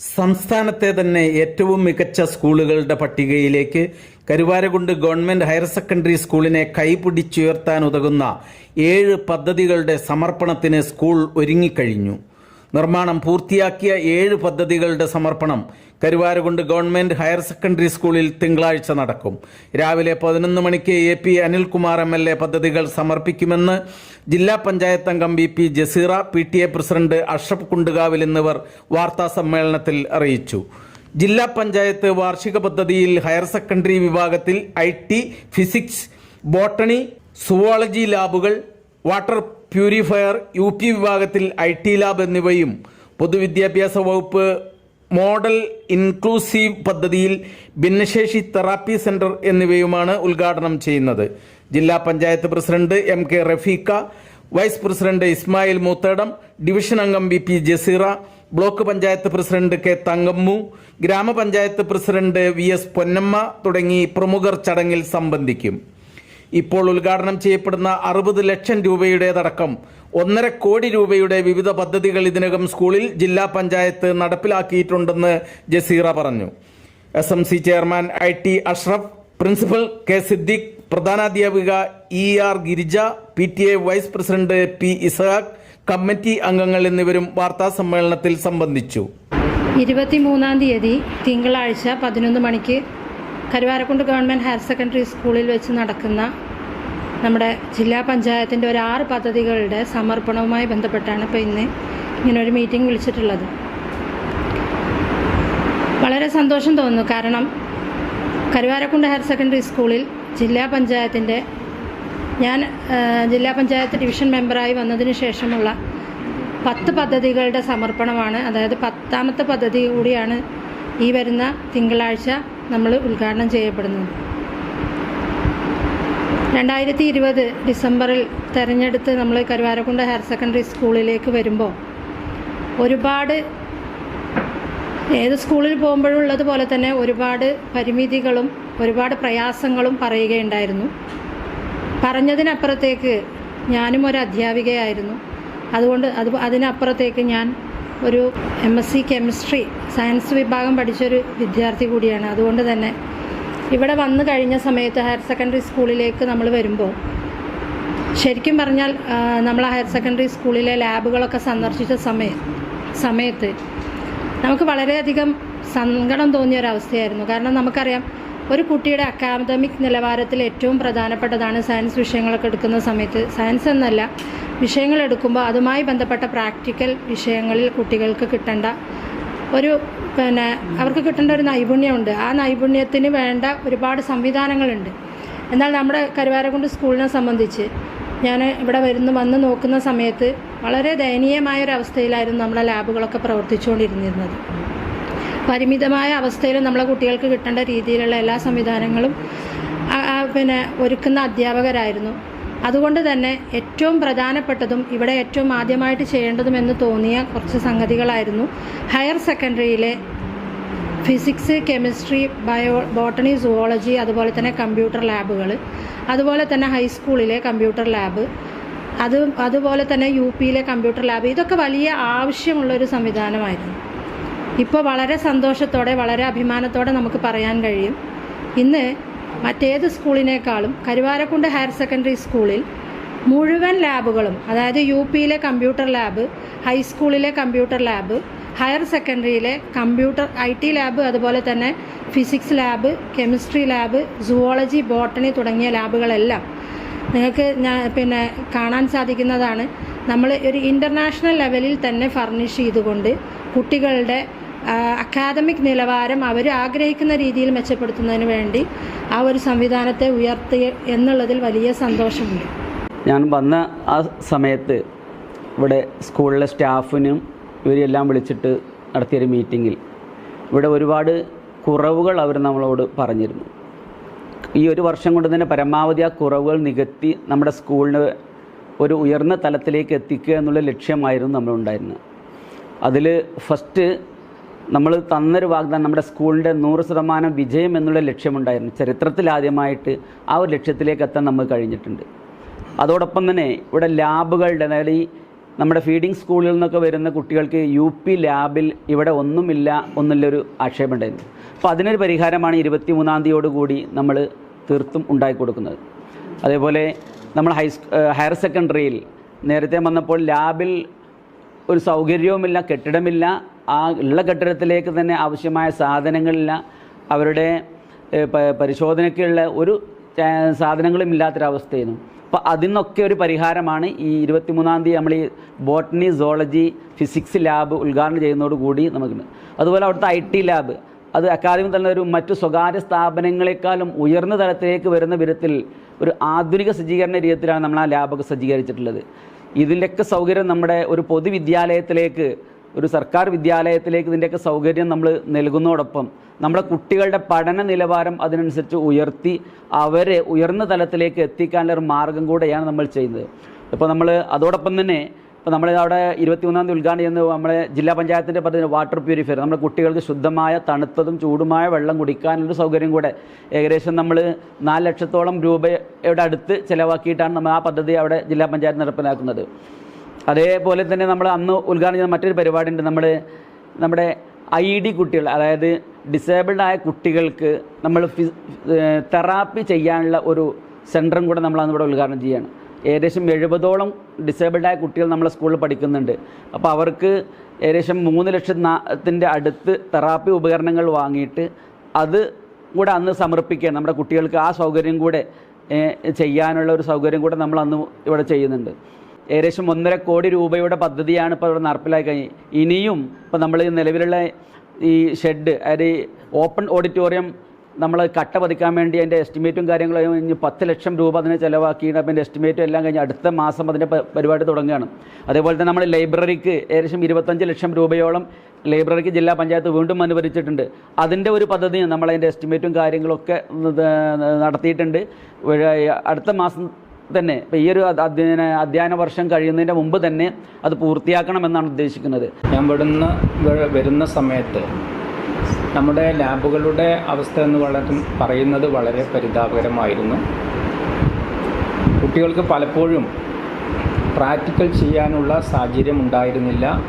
സംസ്ഥാനത്തെ തന്നെ ഏറ്റവും മികച്ച സ്കൂളുകളുടെ പട്ടികയിലേക്ക് കരുവാരകുണ്ട് ഗവൺമെന്റ് ഹയർ സെക്കൻഡറി സ്കൂളിനെ കൈപിടിച്ചുയർത്താൻ ഉതകുന്ന ഏഴ് പദ്ധതികളുടെ സമർപ്പണത്തിന് സ്കൂൾ ഒരുങ്ങിക്കഴിഞ്ഞു. നിർമ്മാണം പൂർത്തിയാക്കിയ ഏഴ് പദ്ധതികളുടെ സമർപ്പണം കരുവാരകുണ്ട് ഗവൺമെന്റ് ഹയർ സെക്കൻഡറി സ്കൂളിൽ തിങ്കളാഴ്ച നടക്കും. രാവിലെ പതിനൊന്ന് മണിക്ക് A P Anilkumar M L A പദ്ധതികൾ സമർപ്പിക്കുമെന്ന് ജില്ലാ പഞ്ചായത്ത് അംഗം V P Jaseera P T A president Ashraf Kundukavil എന്നിവർ വാർത്താ സമ്മേളനത്തിൽ അറിയിച്ചു. ജില്ലാ പഞ്ചായത്ത് വാർഷിക പദ്ധതിയിൽ ഹയർ സെക്കൻഡറി വിഭാഗത്തിൽ I T physics botany zoology ലാബുകൾ വാട്ടർ പ്യൂരിഫയർ യു പി വിഭാഗത്തിൽ ഐ ടി ലാബ് എന്നിവയും പൊതുവിദ്യാഭ്യാസ വകുപ്പ് മോഡൽ ഇൻക്ലൂസീവ് പദ്ധതിയിൽ ഭിന്നശേഷി തെറാപ്പി സെന്റർ എന്നിവയുമാണ് ഉദ്ഘാടനം ചെയ്യുന്നത്. ജില്ലാ panchayat president M K Rafeeqa vice president Ismail Moothedam division അംഗം B P Jaseera block panchayat president K Thankammu ഗ്രാമപഞ്ചായത്ത് പ്രസിഡന്റ് വി എസ് പൊന്നമ്മ തുടങ്ങി പ്രമുഖർ ചടങ്ങിൽ സംബന്ധിക്കും. ഇപ്പോൾ ഉദ്ഘാടനം ചെയ്യപ്പെടുന്ന അറുപത് ലക്ഷം രൂപയുടേതടക്കം ഒന്നര കോടി രൂപയുടെ വിവിധ പദ്ധതികൾ ഇതിനകം സ്കൂളിൽ ജില്ലാ പഞ്ചായത്ത് നടപ്പിലാക്കിയിട്ടുണ്ടെന്ന് ജസീറ പറഞ്ഞു. S M C chairman I T Ashraf principal K Siddique പ്രധാനാധ്യാപിക E R Girija P T A vice president P Isahaq committee അംഗങ്ങൾ എന്നിവരും വാർത്താ സമ്മേളനത്തിൽ സംബന്ധിച്ചു. ഇരുപത്തിമൂന്നാം തീയതി തിങ്കളാഴ്ച പതിനൊന്ന് മണിക്ക് കരുവാരക്കുണ്ട് ഗവൺമെന്റ് ഹയർ സെക്കൻഡറി സ്കൂളിൽ വെച്ച് നടക്കുന്ന നമ്മുടെ ജില്ലാ പഞ്ചായത്തിന്റെ ഒരു ആറ് പദ്ധതികളുടെ സമർപ്പണവുമായി ബന്ധപ്പെട്ടാണ് ഇപ്പോൾ ഇന്ന് ഇങ്ങനൊരു മീറ്റിംഗ് വിളിച്ചിട്ടുള്ളത്. വളരെ സന്തോഷം തോന്നുന്നു. കാരണം കരുവാരക്കുണ്ട് ഹയർ സെക്കൻഡറി സ്കൂളിൽ ജില്ലാ പഞ്ചായത്തിന്റെ ഞാൻ ജില്ലാ പഞ്ചായത്ത് ഡിവിഷൻ മെമ്പറായി വന്നതിന് ശേഷമുള്ള പത്ത് പദ്ധതികളുടെ സമർപ്പണമാണ്. അതായത് പത്താമത്തെ പദ്ധതി കൂടിയാണ് ഈ വരുന്ന തിങ്കളാഴ്ച നമ്മൾ ഉദ്ഘാടനം ചെയ്യപ്പെടുന്നത് രണ്ടായിരത്തി ഇരുപത് ഡിസംബറിൽ തെരഞ്ഞെടുത്ത് നമ്മൾ കരുവാരക്കുണ്ട് ഹയർ സെക്കൻഡറി സ്കൂളിലേക്ക് വരുമ്പോൾ ഒരുപാട് ഏത് സ്കൂളിൽ പോകുമ്പോഴും ഉള്ളതുപോലെ തന്നെ ഒരുപാട് പരിമിതികളും ഒരുപാട് പ്രയാസങ്ങളും പറയുകയുണ്ടായിരുന്നു. പറഞ്ഞതിനപ്പുറത്തേക്ക് ഞാനും ഒരു അധ്യാപികയായിരുന്നു. അതുകൊണ്ട് അത് അതിനപ്പുറത്തേക്ക് ഞാൻ ഒരു M S C chemistry science വിഭാഗം പഠിച്ചൊരു വിദ്യാർത്ഥി കൂടിയാണ്. അതുകൊണ്ട് തന്നെ ഇവിടെ വന്നു കഴിഞ്ഞ സമയത്ത് ഹയർ സെക്കൻഡറി സ്കൂളിലേക്ക് നമ്മൾ വരുമ്പോൾ ശരിക്കും പറഞ്ഞാൽ നമ്മൾ ഹയർ സെക്കൻഡറി സ്കൂളിലെ ലാബുകളൊക്കെ സന്ദർശിച്ച സമയ സമയത്ത് നമുക്ക് വളരെയധികം സങ്കടം തോന്നിയ ഒരവസ്ഥയായിരുന്നു കാരണം നമുക്കറിയാം ഒരു കുട്ടിയുടെ അക്കാദമിക് നിലവാരത്തിൽ ഏറ്റവും പ്രധാനപ്പെട്ടതാണ് സയൻസ് വിഷയങ്ങളൊക്കെ എടുക്കുന്ന സമയത്ത്. സയൻസ് എന്നല്ല വിഷയങ്ങൾ എടുക്കുമ്പോൾ അതുമായി ബന്ധപ്പെട്ട പ്രാക്ടിക്കൽ വിഷയങ്ങളിൽ കുട്ടികൾക്ക് കിട്ടേണ്ട ഒരു പിന്നെ അവർക്ക് കിട്ടേണ്ട ഒരു നൈപുണ്യമുണ്ട്. ആ നൈപുണ്യത്തിന് വേണ്ട ഒരുപാട് സംവിധാനങ്ങളുണ്ട്. എന്നാൽ നമ്മുടെ കരുവാരക്കുണ്ട് സ്കൂളിനെ സംബന്ധിച്ച് ഞാൻ ഇവിടെ വരുന്ന വന്ന് നോക്കുന്ന സമയത്ത് വളരെ ദയനീയമായ ഒരു അവസ്ഥയിലായിരുന്നു നമ്മുടെ ലാബുകളൊക്കെ പ്രവർത്തിച്ചുകൊണ്ടിരുന്നിരുന്നത്. പരിമിതമായ അവസ്ഥയിൽ നമ്മളെ കുട്ടികൾക്ക് കിട്ടേണ്ട രീതിയിലുള്ള എല്ലാ സംവിധാനങ്ങളും പിന്നെ ഒരുക്കുന്ന അധ്യാപകരായിരുന്നു. അതുകൊണ്ട് തന്നെ ഏറ്റവും പ്രധാനപ്പെട്ടതും ഇവിടെ ഏറ്റവും ആദ്യമായിട്ട് ചെയ്യേണ്ടതുമെന്ന് തോന്നിയ കുറച്ച് സംഗതികളായിരുന്നു. Higher സെക്കൻഡറിയിലെ physics chemistry bio botany zoology അതുപോലെ തന്നെ കമ്പ്യൂട്ടർ ലാബുകൾ അതുപോലെ തന്നെ ഹൈസ്കൂളിലെ കമ്പ്യൂട്ടർ ലാബ് അത് അതുപോലെ തന്നെ യു പിയിലെ കമ്പ്യൂട്ടർ ലാബ് ഇതൊക്കെ വലിയ ആവശ്യമുള്ളൊരു സംവിധാനമായിരുന്നു. ഇപ്പോൾ വളരെ സന്തോഷത്തോടെ വളരെ അഭിമാനത്തോടെ നമുക്ക് പറയാൻ കഴിയും. ഇന്ന് മറ്റേത് സ്കൂളിനേക്കാളും കരുവാരക്കുണ്ട് ഹയർ സെക്കൻഡറി സ്കൂളിൽ മുഴുവൻ ലാബുകളും അതായത് യു പിയിലെ കമ്പ്യൂട്ടർ ലാബ് ഹൈസ്കൂളിലെ കമ്പ്യൂട്ടർ ലാബ് ഹയർ സെക്കൻഡറിയിലെ കമ്പ്യൂട്ടർ ഐ ടി ലാബ് അതുപോലെ തന്നെ physics lab chemistry lab zoology botany തുടങ്ങിയ ലാബുകളെല്ലാം നിങ്ങൾക്ക് ഞാൻ പിന്നെ കാണാൻ സാധിക്കുന്നതാണ്. നമ്മൾ ഒരു ഇന്റർനാഷണൽ ലെവലിൽ തന്നെ ഫർണിഷ് ചെയ്തുകൊണ്ട് കുട്ടികളുടെ അക്കാദമിക് നിലവാരം അവർ ആഗ്രഹിക്കുന്ന രീതിയിൽ മെച്ചപ്പെടുത്തുന്നതിന് വേണ്ടി ആ ഒരു സംവിധാനത്തെ ഉയർത്തി എന്നുള്ളതിൽ വലിയ സന്തോഷമുണ്ട്. ഞാൻ വന്ന ആ സമയത്ത് ഇവിടെ സ്കൂളിലെ സ്റ്റാഫിനും ഇവരെല്ലാം വിളിച്ചിട്ട് നടത്തിയൊരു മീറ്റിങ്ങിൽ ഇവിടെ ഒരുപാട് കുറവുകൾ അവർ നമ്മളോട് പറഞ്ഞിരുന്നു. ഈ ഒരു വർഷം കൊണ്ട് തന്നെ പരമാവധി ആ കുറവുകൾ നികത്തി നമ്മുടെ സ്കൂളിന് ഒരു ഉയർന്ന തലത്തിലേക്ക് എത്തിക്കുക എന്നുള്ള ലക്ഷ്യമായിരുന്നു നമ്മളുണ്ടായിരുന്നത്. അതിൽ ഫസ്റ്റ് നമ്മൾ തന്നൊരു വാഗ്ദാനം നമ്മുടെ സ്കൂളിന്റെ നൂറ് ശതമാനം വിജയം എന്നുള്ള ലക്ഷ്യമുണ്ടായിരുന്നു. ചരിത്രത്തിൽ ആദ്യമായിട്ട് ആ ഒരു ലക്ഷ്യത്തിലേക്ക് എത്താൻ നമ്മൾ കഴിഞ്ഞിട്ടുണ്ട്. അതോടൊപ്പം തന്നെ ഇവിടെ ലാബുകളുടെ അതായത് ഈ നമ്മുടെ ഫീഡിംഗ് സ്കൂളിൽ നിന്നൊക്കെ വരുന്ന കുട്ടികൾക്ക് യു പി ലാബിൽ ഇവിടെ ഒന്നുമില്ല എന്നുള്ളൊരു ആക്ഷേപമുണ്ടായിരുന്നു. അപ്പോൾ അതിനൊരു പരിഹാരമാണ് ഇരുപത്തി മൂന്നാം തീയതിയോടുകൂടി നമ്മൾ തീർത്തും ഉണ്ടാക്കി കൊടുക്കുന്നത്. അതേപോലെ നമ്മൾ ഹൈ ഹയർ സെക്കൻഡറിയിൽ നേരത്തെ വന്നപ്പോൾ ലാബിൽ ഒരു സൗകര്യവുമില്ല കെട്ടിടമില്ല ആ ഉള്ള കെട്ടിടത്തിലേക്ക് തന്നെ ആവശ്യമായ സാധനങ്ങളില്ല. അവരുടെ പരിശോധനയ്ക്കുള്ള ഒരു സാധനങ്ങളും ഇല്ലാത്തൊരവസ്ഥയായിരുന്നു അപ്പോൾ അതിനൊക്കെ ഒരു പരിഹാരമാണ് ഈ ഇരുപത്തിമൂന്നാം തീയതി നമ്മൾ ഈ ബോട്ടണി സോളജി ഫിസിക്സ് ലാബ് ഉദ്ഘാടനം ചെയ്യുന്നതോടുകൂടി നമുക്ക് അതുപോലെ അവിടുത്തെ ഐ ടി ലാബ്. അത് അക്കാദമി തന്നെ ഒരു മറ്റു സ്വകാര്യ സ്ഥാപനങ്ങളെക്കാളും ഉയർന്ന തലത്തിലേക്ക് വരുന്ന വിധത്തിൽ ഒരു ആധുനിക സജ്ജീകരണ രീതിയിലാണ് നമ്മൾ ആ ലാബൊക്കെ സജ്ജീകരിച്ചിട്ടുള്ളത്. ഇതിന്റെയൊക്കെ സൗകര്യം നമ്മുടെ ഒരു പൊതുവിദ്യാലയത്തിലേക്ക് ഒരു സർക്കാർ വിദ്യാലയത്തിലേക്ക് ഇതിന്റെയൊക്കെ സൗകര്യം നമ്മൾ നൽകുന്നതോടൊപ്പം നമ്മുടെ കുട്ടികളുടെ പഠന നിലവാരം അതിനനുസരിച്ച് ഉയർത്തി അവരെ ഉയർന്ന തലത്തിലേക്ക് എത്തിക്കാനുള്ള ഒരു മാർഗം കൂടെയാണ് നമ്മൾ ചെയ്യുന്നത്. ഇപ്പോൾ നമ്മൾ അതോടൊപ്പം തന്നെ ഇപ്പോൾ നമ്മൾ അവിടെ ഇരുപത്തിമൂന്നാം തീയതി ഉദ്ഘാടനം ചെയ്യുന്നത് നമ്മുടെ ജില്ലാ പഞ്ചായത്തിന്റെ പദ്ധതി വാട്ടർ പ്യൂരിഫയർ. നമ്മുടെ കുട്ടികൾക്ക് ശുദ്ധമായ തണുത്തതും ചൂടുമായ വെള്ളം കുടിക്കാനുള്ള സൗകര്യം കൂടെ ഏകദേശം നമ്മൾ നാല് ലക്ഷത്തോളം രൂപയുടെ അടുത്ത് ചിലവാക്കിയിട്ടാണ് നമ്മൾ ആ പദ്ധതി അവിടെ ജില്ലാ പഞ്ചായത്ത് നടപ്പിലാക്കുന്നത്. അതേപോലെ തന്നെ നമ്മൾ അന്ന് ഉദ്ഘാടനം ചെയ്ത മറ്റൊരു പരിപാടി ഉണ്ട് നമ്മൾ നമ്മുടെ ഐ ഡി കുട്ടികൾ അതായത് ഡിസേബിൾഡ് ആയ കുട്ടികൾക്ക് നമ്മൾ തെറാപ്പി ചെയ്യാനുള്ള ഒരു സെന്ററും കൂടെ നമ്മൾ അന്ന് ഇവിടെ ഉദ്ഘാടനം ചെയ്യുകയാണ് ഏകദേശം എഴുപതോളം ഡിസേബിൾഡായ കുട്ടികൾ നമ്മളെ സ്കൂളിൽ പഠിക്കുന്നുണ്ട്. അപ്പോൾ അവർക്ക് ഏകദേശം മൂന്ന് ലക്ഷത്തിന്റെ അടുത്ത് തെറാപ്പി ഉപകരണങ്ങൾ വാങ്ങിയിട്ട് അത് കൂടെ അന്ന് സമർപ്പിക്കുക നമ്മുടെ കുട്ടികൾക്ക് ആ സൗകര്യം കൂടെ ചെയ്യാനുള്ള ഒരു സൗകര്യം കൂടെ നമ്മൾ അന്ന് ഇവിടെ ചെയ്യുന്നുണ്ട്. ഏകദേശം ഒന്നര കോടി രൂപയുടെ പദ്ധതിയാണ് ഇപ്പോൾ ഇവിടെ നടപ്പിലാക്കി ഇനിയും ഇപ്പോൾ നമ്മൾ നിലവിലുള്ള ഈ ഷെഡ് അതായത് ഓപ്പൺ ഓഡിറ്റോറിയം നമ്മൾ കട്ട പതിക്കാൻ വേണ്ടി അതിന്റെ എസ്റ്റിമേറ്റും കാര്യങ്ങളും കഴിഞ്ഞ് പത്ത് ലക്ഷം രൂപ അതിനെ ചിലവാക്കിയിട്ട് അപ്പം എസ്റ്റിമേറ്റും എല്ലാം കഴിഞ്ഞ് അടുത്ത മാസം അതിന്റെ പരിപാടി തുടങ്ങുകയാണ്. അതേപോലെ തന്നെ നമ്മൾ ലൈബ്രറിക്ക് ഏകദേശം ഇരുപത്തഞ്ച് ലക്ഷം രൂപയോളം ലൈബ്രറിക്ക് ജില്ലാ പഞ്ചായത്ത് വീണ്ടും അനുവദിച്ചിട്ടുണ്ട്. അതിന്റെ ഒരു പദ്ധതി നമ്മളതിന്റെ എസ്റ്റിമേറ്റും കാര്യങ്ങളൊക്കെ നടത്തിയിട്ടുണ്ട്. അടുത്ത മാസം തന്നെ ഇപ്പോൾ ഈ ഒരു അധ്യയന വർഷം കഴിയുന്നതിന്റെ മുമ്പ് തന്നെ അത് പൂർത്തിയാക്കണമെന്നാണ് ഉദ്ദേശിക്കുന്നത്. ഞാൻ ഇവിടുന്ന് വരുന്ന സമയത്ത് നമ്മുടെ ലാബുകളുടെ അവസ്ഥ എന്ന് വളരെ പറയുന്നത് വളരെ പരിതാപകരമായിരുന്നു. കുട്ടികൾക്ക് പലപ്പോഴും പ്രാക്ടിക്കൽ ചെയ്യാനുള്ള സാഹചര്യം ഉണ്ടായിരുന്നില്ല.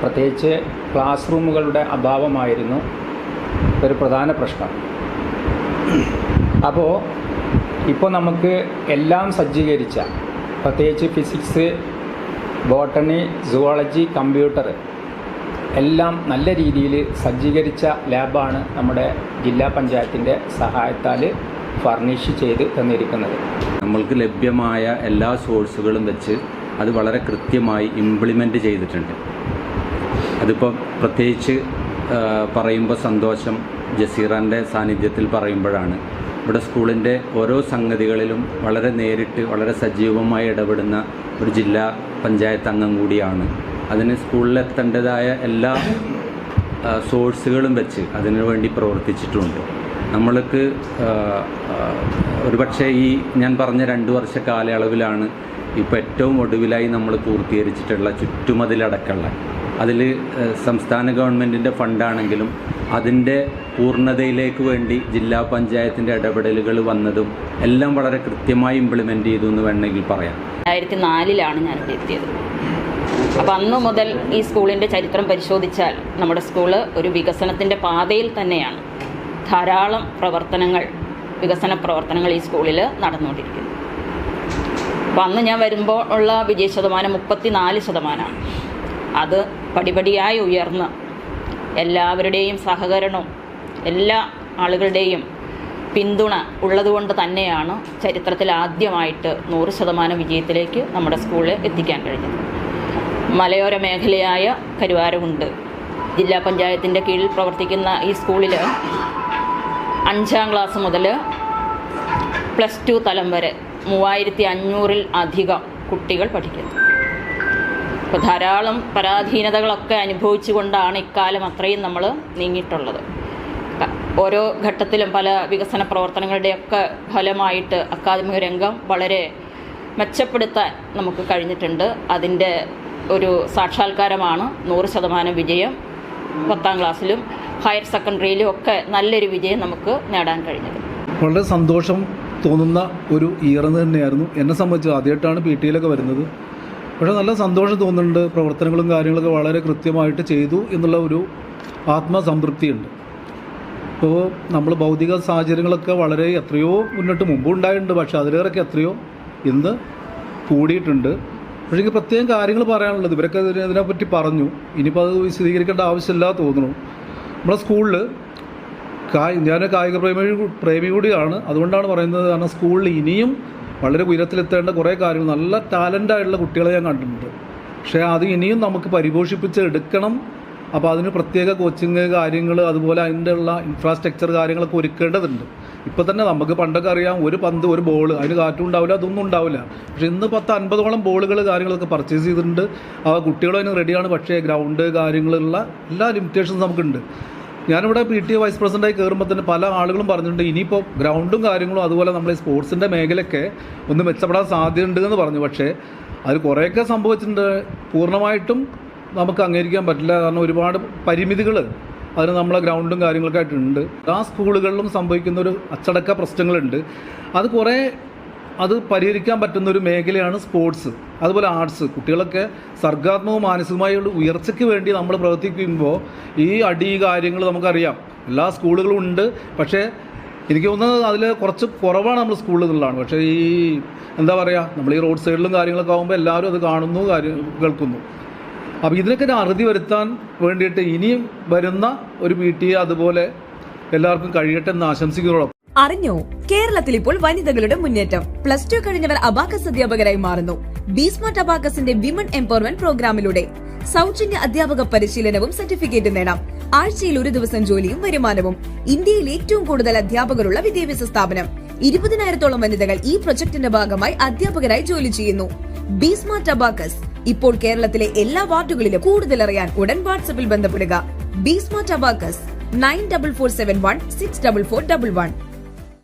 പ്രത്യേകിച്ച് ക്ലാസ് റൂമുകളുടെ അഭാവമായിരുന്നു. ഒരു പ്രധാന പ്രശ്നം. അപ്പോൾ ഇപ്പോൾ നമുക്ക് എല്ലാം സജ്ജീകരിച്ച പ്രത്യേകിച്ച് ഫിസിക്സ് ബോട്ടണി സുവോളജി കമ്പ്യൂട്ടർ എല്ലാം നല്ല രീതിയിൽ സജ്ജീകരിച്ച ലാബാണ് നമ്മുടെ ജില്ലാ പഞ്ചായത്തിന്റെ സഹായത്താൽ ഫർണിഷ് ചെയ്ത് തന്നിരിക്കുന്നത്. നമ്മൾക്ക് ലഭ്യമായ എല്ലാ സോഴ്സുകളും വെച്ച് അത് വളരെ കൃത്യമായി ഇംപ്ലിമെന്റ് ചെയ്തിട്ടുണ്ട്. അതിപ്പോൾ പ്രത്യേകിച്ച് പറയുമ്പോൾ സന്തോഷം ജസീറാന്റെ സാന്നിധ്യത്തിൽ പറയുമ്പോഴാണ്. ഇവിടെ സ്കൂളിന്റെ ഓരോ സംഗതികളിലും വളരെ നേരിട്ട് വളരെ സജീവമായി ഇടപെടുന്ന ഒരു ജില്ലാ പഞ്ചായത്ത് അംഗം കൂടിയാണ് അതിന് സ്കൂളിലെത്തേണ്ടതായ എല്ലാ സോഴ്സുകളും വെച്ച് അതിനു വേണ്ടി പ്രവർത്തിച്ചിട്ടുണ്ട്. നമ്മൾക്ക് ഒരുപക്ഷെ ഈ ഞാൻ പറഞ്ഞ രണ്ട് വർഷ കാലയളവിലാണ് ഇപ്പോൾ ഏറ്റവും ഒടുവിലായി നമ്മൾ പൂർത്തീകരിച്ചിട്ടുള്ള ചുറ്റുമതിലടക്കമുള്ള. അതിൽ സംസ്ഥാന ഗവൺമെന്റിന്റെ ഫണ്ടാണെങ്കിലും അതിന്റെ പൂർണതയിലേക്ക് വേണ്ടി ജില്ലാ പഞ്ചായത്തിന്റെ ഇടപെടലുകൾ വന്നതും എല്ലാം വളരെ കൃത്യമായി ഇംപ്ലിമെന്റ് ചെയ്തു എന്ന് വേണമെങ്കിൽ പറയാം. രണ്ടായിരത്തി നാലിലാണ് ഞാൻ എത്തിയത്. അപ്പം അന്നു മുതൽ ഈ സ്കൂളിന്റെ ചരിത്രം പരിശോധിച്ചാൽ നമ്മുടെ സ്കൂൾ ഒരു വികസനത്തിന്റെ പാതയിൽ തന്നെയാണ്. ധാരാളം പ്രവർത്തനങ്ങൾ വികസന പ്രവർത്തനങ്ങൾ ഈ സ്കൂളിൽ നടന്നുകൊണ്ടിരിക്കുന്നു. അപ്പം അന്ന് ഞാൻ വരുമ്പോൾ ഉള്ള വിജയ ശതമാനം മുപ്പത്തിനാല് ശതമാനമാണ് അത് പടിപടിയായി ഉയർന്ന് എല്ലാവരുടെയും സഹകരണവും എല്ലാ ആളുകളുടെയും പിന്തുണ ഉള്ളതുകൊണ്ട് തന്നെയാണ് ചരിത്രത്തിൽ ആദ്യമായിട്ട് നൂറ് ശതമാനം വിജയത്തിലേക്ക് നമ്മുടെ സ്കൂളിൽ എത്തിക്കാൻ കഴിഞ്ഞത്. മലയോര മേഖലയായ കരുവാരമുണ്ട്. ജില്ലാ പഞ്ചായത്തിന്റെ കീഴിൽ പ്രവർത്തിക്കുന്ന ഈ സ്കൂളിൽ അഞ്ചാം ക്ലാസ് മുതൽ പ്ലസ് ടു തലം വരെ മൂവായിരത്തി അഞ്ഞൂറിൽ അധികം കുട്ടികൾ പഠിക്കുന്നു. അപ്പോൾ ധാരാളം പരാധീനതകളൊക്കെ അനുഭവിച്ചുകൊണ്ടാണ് ഇക്കാലം അത്രയും നമ്മൾ നീങ്ങിയിട്ടുള്ളത്. ഓരോ ഘട്ടത്തിലും പല വികസന പ്രവർത്തനങ്ങളുടെയൊക്കെ ഫലമായിട്ട് അക്കാദമിക രംഗം വളരെ മെച്ചപ്പെടുത്താൻ നമുക്ക് കഴിഞ്ഞിട്ടുണ്ട്. അതിന്റെ ഒരു സാക്ഷാത്കാരമാണ്. നൂറ് ശതമാനം വിജയം പത്താം ക്ലാസ്സിലും ഹയർ സെക്കൻഡറിയിലും ഒക്കെ നല്ലൊരു വിജയം നമുക്ക് നേടാൻ കഴിഞ്ഞത്. വളരെ സന്തോഷം തോന്നുന്ന ഒരു ഇയർ തന്നെയായിരുന്നു. എന്നെ സംബന്ധിച്ച് ആദ്യമായിട്ടാണ് പി ടിയിലൊക്കെ വരുന്നത്. പക്ഷേ നല്ല സന്തോഷം തോന്നുന്നുണ്ട്. പ്രവർത്തനങ്ങളും കാര്യങ്ങളൊക്കെ വളരെ കൃത്യമായിട്ട് ചെയ്തു എന്നുള്ള ഒരു ആത്മസംതൃപ്തിയുണ്ട്. ഇപ്പോൾ നമ്മൾ ഭൗതിക സാഹചര്യങ്ങളൊക്കെ വളരെ എത്രയോ മുന്നോട്ട് മുമ്പ് ഉണ്ടായിട്ടുണ്ട് പക്ഷേ അതിലേറെയൊക്കെ എത്രയോ ഇന്ന് കൂടിയിട്ടുണ്ട്. പക്ഷേ എനിക്ക് പ്രത്യേകം കാര്യങ്ങൾ പറയാനുള്ളത്. ഇവരൊക്കെ ഇതിനെ ഇതിനെപ്പറ്റി പറഞ്ഞു. ഇനിയിപ്പോൾ അത് വിശദീകരിക്കേണ്ട ആവശ്യമില്ല തോന്നുന്നു. നമ്മുടെ സ്കൂളിൽ കായ് ഞാൻ കായിക പ്രേമി പ്രേമി കൂടിയാണ്. അതുകൊണ്ടാണ് പറയുന്നത്. കാരണം സ്കൂളിൽ ഇനിയും വളരെ ഉയരത്തിലെത്തേണ്ട കുറേ കാര്യങ്ങൾ നല്ല ടാലന്റായിട്ടുള്ള കുട്ടികളെ ഞാൻ കണ്ടിട്ടുണ്ട്. പക്ഷേ അത് ഇനിയും നമുക്ക് പരിപോഷിപ്പിച്ച് എടുക്കണം. അപ്പോൾ അതിന് പ്രത്യേക കോച്ചിങ് കാര്യങ്ങൾ അതുപോലെ അതിന്റെ ഉള്ള ഇൻഫ്രാസ്ട്രക്ചർ കാര്യങ്ങളൊക്കെ ഒരുക്കേണ്ടതുണ്ട്. ഇപ്പോൾ തന്നെ നമുക്ക് പണ്ടൊക്കെ അറിയാം ഒരു പന്ത് ഒരു ബോൾ അതിന് കാറ്റും ഉണ്ടാവില്ല അതൊന്നും ഉണ്ടാവില്ല. പക്ഷെ ഇന്ന് പത്ത് അൻപതോളം ബോളുകൾ കാര്യങ്ങളൊക്കെ പർച്ചേസ് ചെയ്തിട്ടുണ്ട്. ആ കുട്ടികളും അതിന് റെഡിയാണ് പക്ഷേ ഗ്രൗണ്ട് കാര്യങ്ങളുള്ള എല്ലാ ലിമിറ്റേഷൻസ് നമുക്കുണ്ട്. ഞാനിവിടെ പി ടി വൈസ് പ്രസിഡന്റായി കയറുമ്പോൾ തന്നെ പല ആളുകളും പറഞ്ഞിട്ടുണ്ട് ഇനിയിപ്പോൾ ഗ്രൗണ്ടും കാര്യങ്ങളും അതുപോലെ നമ്മുടെ സ്പോർട്സിന്റെ മേഖലയൊക്കെ ഒന്ന് മെച്ചപ്പെടാൻ സാധ്യതയുണ്ട് എന്ന് പറഞ്ഞു. പക്ഷേ അത് കുറേയൊക്കെ സംഭവിച്ചിട്ടുണ്ട്. പൂർണമായിട്ടും നമുക്ക് അംഗീകരിക്കാൻ പറ്റില്ല. കാരണം ഒരുപാട് പരിമിതികൾ അതിന് നമ്മളെ ഗ്രൗണ്ടും കാര്യങ്ങളൊക്കെ ആയിട്ടുണ്ട്. ആ സ്കൂളുകളിലും സംഭവിക്കുന്ന ഒരു അച്ചടക്ക പ്രശ്നങ്ങളുണ്ട്. അത് കുറേ അത് പരിഹരിക്കാൻ പറ്റുന്ന ഒരു മേഖലയാണ് സ്പോർട്സ്. അതുപോലെ ആർട്സ്. കുട്ടികളൊക്കെ സർഗാത്മകവും മാനസികമായുള്ള ഉയർച്ചയ്ക്ക് വേണ്ടി നമ്മൾ പ്രവർത്തിക്കുമ്പോൾ ഈ അടി കാര്യങ്ങൾ നമുക്കറിയാം. എല്ലാ സ്കൂളുകളും ഉണ്ട്. പക്ഷേ എനിക്ക് തോന്നുന്നത് അതിൽ കുറച്ച് കുറവാണ് നമ്മൾ സ്കൂളിൽ നിന്നുള്ളതാണ്. പക്ഷേ ഈ എന്താ പറയുക നമ്മൾ ഈ റോഡ് സൈഡിലും കാര്യങ്ങളൊക്കെ ആകുമ്പോൾ എല്ലാവരും അത് കാണുന്നു കാര്യം കേൾക്കുന്നു. അപ്പോൾ ഇതിനൊക്കെ ഒരു അറുതി വരുത്താൻ വേണ്ടിയിട്ട് ഇനിയും വരുന്ന ഒരു പി ടി അതുപോലെ എല്ലാവർക്കും കഴിയട്ടെ എന്ന് ആശംസിക്കുന്നതോടൊപ്പം. അറിഞ്ഞോ? കേരളത്തിൽ ഇപ്പോൾ വനിതകളുടെ മുന്നേറ്റം. പ്ലസ് ടു കഴിഞ്ഞവർ അബാക്കസ് അധ്യാപകരായി മാറുന്നു. ബീസ്മാർട്ട് അബാക്കസിന്റെ വിമൺ എംപവർമെന്റ് പ്രോഗ്രാമിലൂടെ സൗജന്യ അധ്യാപക പരിശീലനവും സർട്ടിഫിക്കറ്റും നേടാം. ആഴ്ചയിൽ ഒരു ദിവസം ജോലിയും വരുമാനവും. ഇന്ത്യയിൽ ഏറ്റവും കൂടുതൽ അധ്യാപകരുള്ള വിദ്യാഭ്യാസ സ്ഥാപനം. ഇരുപതിനായിരത്തോളം വനിതകൾ ഈ പ്രൊജക്ടിന്റെ ഭാഗമായി അധ്യാപകരായി ജോലി ചെയ്യുന്നു. ബീസ്മാർട്ട് അബാക്കസ് ഇപ്പോൾ കേരളത്തിലെ എല്ലാ വാർഡുകളിലും കൂടുതൽ അറിയാൻ ഉടൻ വാട്സപ്പിൽ ബന്ധപ്പെടുക. BeSmart Abacus nine double four seven one six double four double one